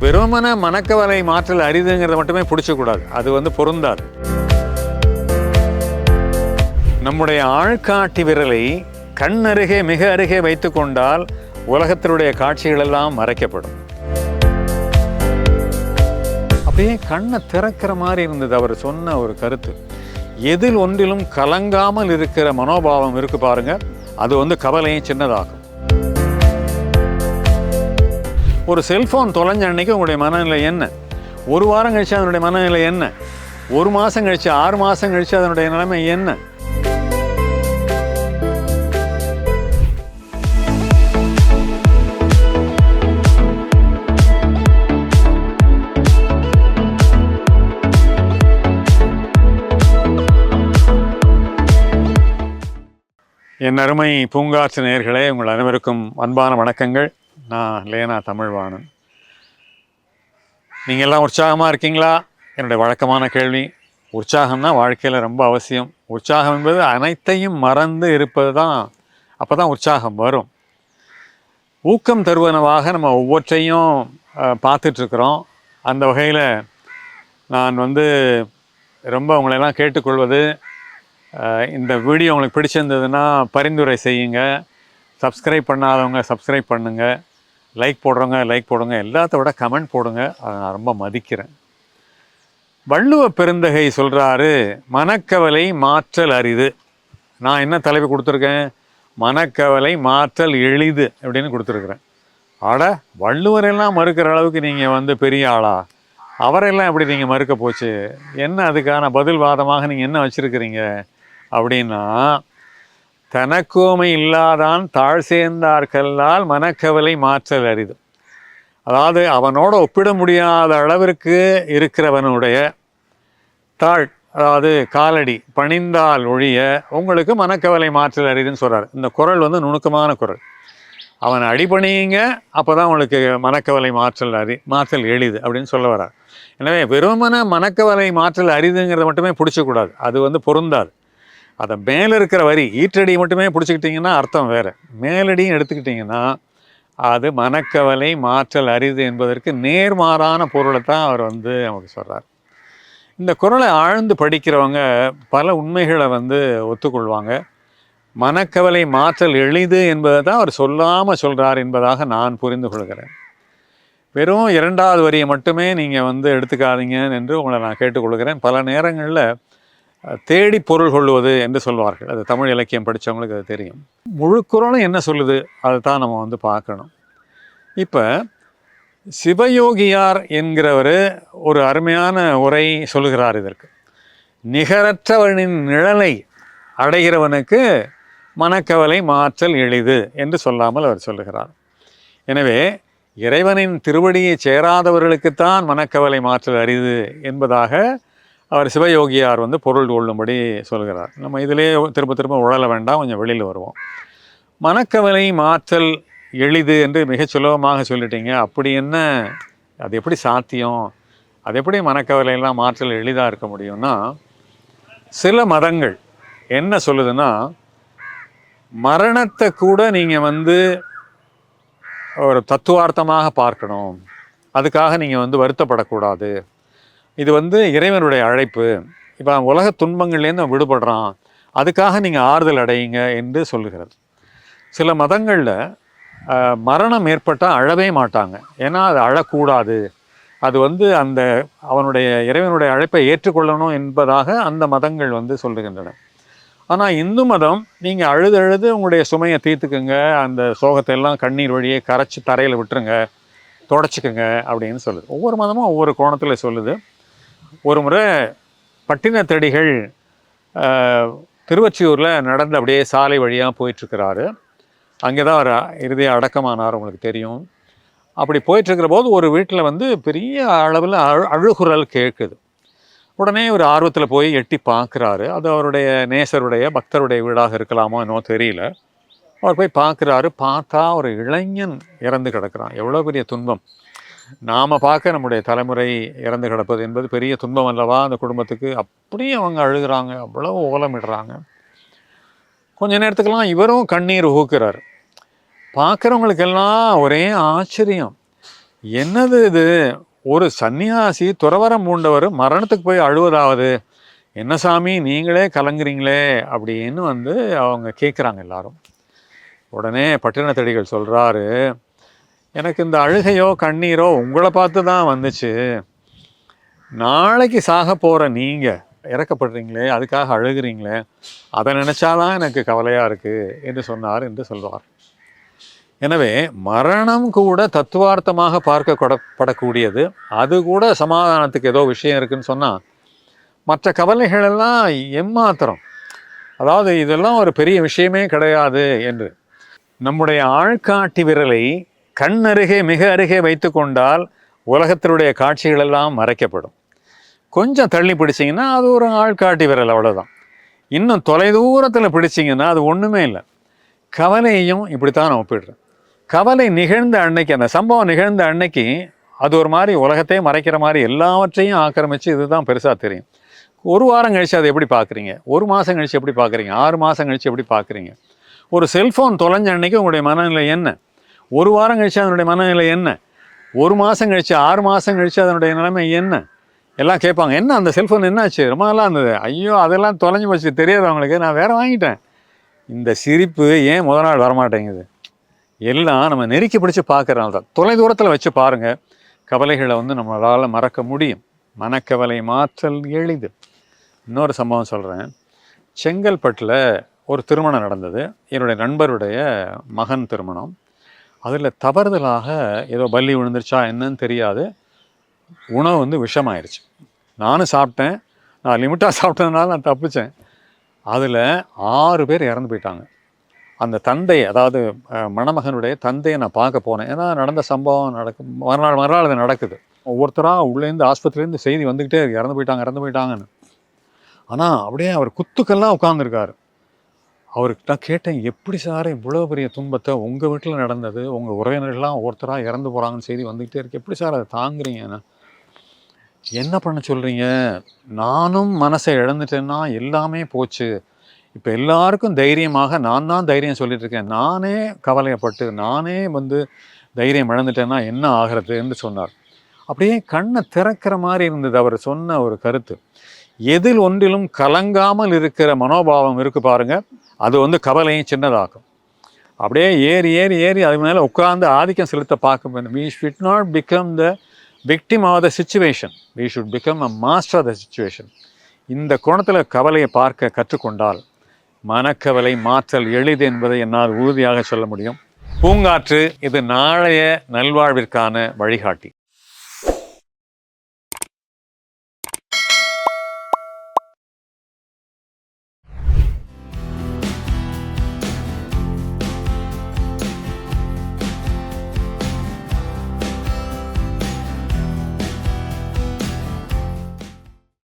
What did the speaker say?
வெறுமன மணக்கவலை மாற்றல் அரிதுங்கிறத மட்டுமே பிடிச்சக்கூடாது. அது வந்து பொருந்தாது. நம்முடைய ஆள்காட்டி விரலை கண் அருகே மிக அருகே வைத்து கொண்டால் உலகத்தினுடைய காட்சிகள் எல்லாம் மறைக்கப்படும். அப்படியே கண்ணை திறக்கிற மாதிரி இருந்தது அவர் சொன்ன ஒரு கருத்து. எதில் ஒன்றிலும் கலங்காமல் இருக்கிற மனோபாவம் இருக்கு பாருங்க. அது வந்து கவலையும் சின்னதாகும். ஒரு செல்ஃபோன் தொலைஞ்ச அன்னைக்கு உங்களுடைய மனநிலை என்ன? ஒரு வாரம் கழிச்சு அதனுடைய மனநிலை என்ன? ஒரு மாதம் கழிச்சு ஆறு மாதம் கழிச்சு அதனுடைய நிலைமை என்ன? என் அருமை பூங்காற்று நேர்களே உங்கள் அனைவருக்கும் அன்பான வணக்கங்கள். நான் லேனா தமிழ்வாணன். நீங்கள் எல்லாம் உற்சாகமாக இருக்கீங்களா? என்னுடைய வழக்கமான கேள்வி. உற்சாகம்னா வாழ்க்கையில் ரொம்ப அவசியம். உற்சாகம் என்பது அனைத்தையும் மறந்து இருப்பது தான் அப்போ தான் உற்சாகம் வரும். ஊக்கம் தருவனவாக நம்ம ஒவ்வொற்றையும் பார்த்துட்ருக்குறோம். அந்த வகையில் நான் வந்து ரொம்ப உங்களெல்லாம் கேட்டுக்கொள்வது இந்த வீடியோ உங்களுக்கு பிடிச்சிருந்ததுன்னா பரிந்துரை செய்யுங்க. சப்ஸ்கிரைப் பண்ணாதவங்க சப்ஸ்கிரைப் பண்ணுங்கள் லைக் போடுறவங்க லைக் போடுங்க. எல்லாத்த விட கமெண்ட் போடுங்க. அதை நான் ரொம்ப மதிக்கிறேன். வள்ளுவ பெருந்தகை சொல்கிறாரு மனக்கவலை மாற்றல் அரிது. நான் என்ன தலைப்பு கொடுத்துருக்கேன்? மனக்கவலை மாற்றல் எளிது அப்படின்னு கொடுத்துருக்குறேன். ஆட வள்ளுவரெல்லாம் மறுக்கிற அளவுக்கு நீங்கள் வந்து பெரிய ஆளா? அவரெல்லாம் எப்படி நீங்கள் மறுக்க போச்சு? என்ன அதுக்கான பதில் வாதமாக நீங்கள் என்ன வச்சுருக்கிறீங்க? அப்படின்னா தனக்கோமை இல்லாதான் தாழ் சேர்ந்தார்கல்லால் மனக்கவலை மாற்றல் அரிது. அதாவது அவனோட ஒப்பிட முடியாத அளவிற்கு இருக்கிறவனுடைய தாழ் அதாவது காலடி பணிந்தால் ஒழிய உங்களுக்கு மனக்கவலை மாற்றல் அரிதுன்னு சொல்கிறார் இந்த குரல் வந்து நுணுக்கமான குரல். அவன் அடிபணியுங்க அப்போ தான் உங்களுக்கு மனக்கவலை மாற்றல் அரி மாற்றல் எளிது அப்படின்னு சொல்ல வரார் எனவே வெறுமன மனக்கவலை மாற்றல் அரிதுங்கிறத மட்டுமே பிடிச்சக்கூடாது. அது வந்து பொருந்தாது. அதை மேலே இருக்கிற வரி ஈற்றடி மட்டுமே பிடிச்சிக்கிட்டிங்கன்னா அர்த்தம் வேறு. மேலடியும் எடுத்துக்கிட்டிங்கன்னா அது மனக்கவலை மாற்றல் அரிது என்பதற்கு நேர்மாறான பொருளை தான் அவர் வந்து நமக்கு சொல்கிறார் இந்த குரலை ஆழ்ந்து படிக்கிறவங்க பல உண்மைகளை வந்து ஒத்துக்கொள்வாங்க. மனக்கவலை மாற்றல் எளிது என்பதை தான் அவர் சொல்லாமல் சொல்கிறார் என்பதாக நான் புரிந்து கொள்கிறேன். வெறும் இரண்டாவது வரியை மட்டுமே நீங்கள் வந்து எடுத்துக்காதீங்க என்று உங்களை நான் கேட்டுக்கொள்கிறேன். பல நேரங்களில் தேடி பொருள் கொள்வது என்று சொல்வார்கள். அது தமிழ் இலக்கியம் படித்தவங்களுக்கு அது தெரியும். முழுக்குறளும் என்ன சொல்லுது? அதை தான் நம்ம வந்து பார்க்கணும். இப்போ சிவயோகியார் என்கிறவர் ஒரு அருமையான உரை சொல்லுகிறார் இதற்கு. நிகரற்றவனின் நிழலை அடைகிறவனுக்கு மனக்கவலை மாற்றல் எளிது என்று சொல்லாமல் அவர் சொல்லுகிறார். எனவே இறைவனின் திருவடியை சேராதவர்களுக்குத்தான் மனக்கவலை மாற்றல் அரிது என்பதாக அவர் சிவயோகியார் வந்து பொருள் கொள்ளும்படி சொல்கிறார். நம்ம இதிலே திரும்ப திரும்ப உழல வேண்டாம் கொஞ்சம் வெளியில் வருவோம். மனக்கவலை மாற்றல் எளிது என்று மிகச் சுலபமாக சொல்லிட்டீங்க. அப்படி என்ன? அது எப்படி சாத்தியம்? அது எப்படி மனக்கவலையெல்லாம் மாற்றல் எளிதாக இருக்க முடியும்னா சில மதங்கள் என்ன சொல்லுதுன்னா மரணத்தை கூட நீங்கள் வந்து ஒரு தத்துவார்த்தமாக பார்க்கணும். அதுக்காக நீங்கள் வந்து வருத்தப்படக்கூடாது. இது வந்து இறைவனுடைய அழைப்பு. இப்போ உலக துன்பங்கள்லேருந்து நம்ம விடுபடுறான். அதுக்காக நீங்கள் ஆறுதல் அடையுங்க என்று சொல்லுகிறது. சில மதங்களில் மரணம் ஏற்பட்டால் அழவே மாட்டாங்க. ஏன்னா அது அழக்கூடாது. அது வந்து அந்த அவனுடைய இறைவனுடைய அழைப்பை ஏற்றுக்கொள்ளணும் என்பதாக அந்த மதங்கள் வந்து சொல்லுகின்றன. ஆனால் இந்து மதம் நீங்கள் அழுது அழுது உங்களுடைய சுமையை தீர்த்துக்குங்க. அந்த சோகத்தை எல்லாம் கண்ணீர் வழியே கரைச்சி தரையில் விட்டுருங்க. தொடச்சிக்கோங்க அப்படின்னு சொல்லுது. ஒவ்வொரு மதமும் ஒவ்வொரு கோணத்தில் சொல்லுது. ஒரு முறை பட்டினத்தடிகள் ஆஹ், திருவொற்றியூரில் நடந்து அப்படியே சாலை வழியாக போயிட்டுருக்கிறாரு. அங்கே தான் அவர் இறுதியாக அடக்கமானார் உங்களுக்கு தெரியும். அப்படி போயிட்டுருக்கிற போது ஒரு வீட்டில் வந்து பெரிய அளவில் அழு அழுகுரல் கேட்குது. உடனே ஒரு ஆர்வத்தில் போய் எட்டி பார்க்குறாரு அது அவருடைய நேசருடைய பக்தருடைய வீடாக இருக்கலாமோ என்னோ தெரியல. அவர் போய் பார்க்குறாரு பார்த்தா ஒரு இளைஞன் இறந்து கிடக்கிறான். எவ்வளோ பெரிய துன்பம். நாம் பார்க்க நம்முடைய தலைமுறை இறந்து கிடப்பது என்பது பெரிய துன்பம் அல்லவா? அந்த குடும்பத்துக்கு அப்படியே அவங்க அழுகுறாங்க அவ்வளோ ஓலமிடுறாங்க. கொஞ்ச நேரத்துக்கெல்லாம் இவரும் கண்ணீர் ஊக்குறாரு. பார்க்குறவங்களுக்கெல்லாம் ஒரே ஆச்சரியம். என்னது இது? ஒரு சன்னியாசி துறவரம் பூண்டவர் மரணத்துக்கு போய் அழுவதாவது. என்ன சாமி நீங்களே கலங்குறீங்களே அப்படின்னு வந்து அவங்க கேட்குறாங்க எல்லாரும். உடனே பட்டினத்தடிகள் சொல்கிறாரு எனக்கு இந்த அழுகையோ கண்ணீரோ உங்களை பார்த்து தான் வந்துச்சு. நாளைக்கு சாக போகிற நீங்கள் இறக்கப்படுறீங்களே அதுக்காக அழுகிறீங்களே அதை நினச்சாதான் எனக்கு கவலையாக இருக்குது என்று சொன்னார் என்று சொல்வார். எனவே மரணம் கூட தத்துவார்த்தமாக பார்க்கப்படக்கூடியது. அது கூட சமாதானத்துக்கு ஏதோ விஷயம் இருக்குன்னு சொன்னால் மற்ற கவலைகளெல்லாம் எம்மாத்திரம். அதாவது இதெல்லாம் ஒரு பெரிய விஷயமே கிடையாது என்று. நம்முடைய ஆள்காட்டி விரலை கண் அருகே மிக அருகே வைத்து கொண்டால் உலகத்தினுடைய காட்சிகள் எல்லாம் மறைக்கப்படும். கொஞ்சம் தள்ளி பிடிச்சிங்கன்னா அது ஒரு ஆள்காட்டி விரல் அவ்வளோதான் இன்னும் தொலைதூரத்தில் பிடிச்சிங்கன்னா அது ஒன்றுமே இல்லை. கவலையையும் இப்படித்தான் நான் ஒப்பிடுறேன். கவலை நிகழ்ந்த அன்னைக்கு அந்த சம்பவம் நிகழ்ந்த அன்னைக்கு அது ஒரு மாதிரி உலகத்தையே மறைக்கிற மாதிரி எல்லாவற்றையும் ஆக்கிரமித்து இதுதான் பெருசாக தெரியும். ஒரு வாரம் கழித்து அதை எப்படி பார்க்குறீங்க ஒரு மாதம் கழித்து எப்படி பார்க்குறீங்க ஆறு மாதம் கழித்து எப்படி பார்க்குறீங்க ஒரு செல்ஃபோன் தொலைஞ்ச அன்னைக்கு உங்களுடைய மனநிலை என்ன? ஒரு வாரம் கழித்து அதனுடைய மனநிலை என்ன? ஒரு மாதம் கழித்து ஆறு மாதம் கழித்து அதனுடைய நிலைமை என்ன? எல்லாம் கேட்பாங்க என்ன அந்த செல்ஃபோன் என்னாச்சு? ரொம்ப நல்லா இருந்தது. ஐயோ அதெல்லாம் தொலைஞ்சு போச்சு. தெரியாது அவங்களுக்கு. நான் வேறு வாங்கிட்டேன். இந்த சிரிப்பு ஏன் முத நாள் வரமாட்டேங்குது? எல்லாம் நம்ம நெருக்கி பிடிச்சி பார்க்குறனால தான். தொலை தூரத்தில் வச்சு பாருங்கள் கவலைகளை வந்து நம்மளால் மறக்க முடியும். மனக்கவலை மாற்றல் எளிது. இன்னொரு சம்பவம் சொல்கிறேன் செங்கல்பட்டில் ஒரு திருமணம் நடந்தது. என்னுடைய நண்பருடைய மகன் திருமணம். அதில் தவறுதலாக ஏதோ பல்லி விழுந்துருச்சா என்னன்னு தெரியாது. உணவு வந்து விஷமாயிருச்சு. நானும் சாப்பிட்டேன். நான் லிமிட்டாக சாப்பிட்டதுனால நான் தப்பிச்சேன். அதில் ஆறு பேர் இறந்து போயிட்டாங்க. அந்த தந்தை அதாவது மணமகனுடைய தந்தையை நான் பார்க்க போனேன். ஏன்னா நடந்த சம்பவம் நடக்கும் மறுநாள் மறுநாள் அது நடக்குது. ஒவ்வொருத்தராக உள்ளேருந்து ஆஸ்பத்திரியிலேருந்து செய்தி வந்துக்கிட்டே இறந்து போயிட்டாங்க இறந்து போயிட்டாங்கன்னு. ஆனால் அப்படியே அவர் குத்துக்கெல்லாம் உட்காந்துருக்காரு அவருக்கு நான் கேட்டேன் எப்படி சார் இவ்வளோ பெரிய துன்பத்தை உங்கள் வீட்டில் நடந்தது? உங்கள் உறவினர்கள்லாம் ஒருத்தராக இறந்து போகிறாங்கன்னு செய்தி வந்துக்கிட்டே இருக்கு. எப்படி சார் அதை தாங்குறீங்கன்னு என்ன பண்ண சொல்கிறீங்க நானும் மனசை இழந்துட்டேன்னா எல்லாமே போச்சு. இப்போ எல்லாருக்கும் தைரியமாக நான் தான் தைரியம் சொல்லிட்டு இருக்கேன். நானே கவலையப்பட்டு நானே வந்து தைரியம் இழந்துட்டேன்னா என்ன ஆகிறதுன்னு சொன்னார். அப்படியே கண்ணை திறக்கிற மாதிரி இருந்தது அவர் சொன்ன ஒரு கருத்து. எதில் ஒன்றிலும் கலங்காமல் இருக்கிற மனோபாவம் இருக்குது பாருங்கள் அது வந்து கவலையும் சின்னதாக்கும். அப்படியே ஏறி ஏறி ஏறி அது மேலே உட்கார்ந்து ஆதிக்கம் செலுத்த பார்க்க வேண்டும் we should not become the victim of the situation we should become a master of the situation இந்த கோணத்தில் கவலையை பார்க்க கற்றுக்கொண்டால் மனக்கவலை மாற்றல் எளிது என்பதை என்னால் உறுதியாக சொல்ல முடியும். பூங்காற்று இது நாளைய நல்வாழ்விற்கான வழிகாட்டி.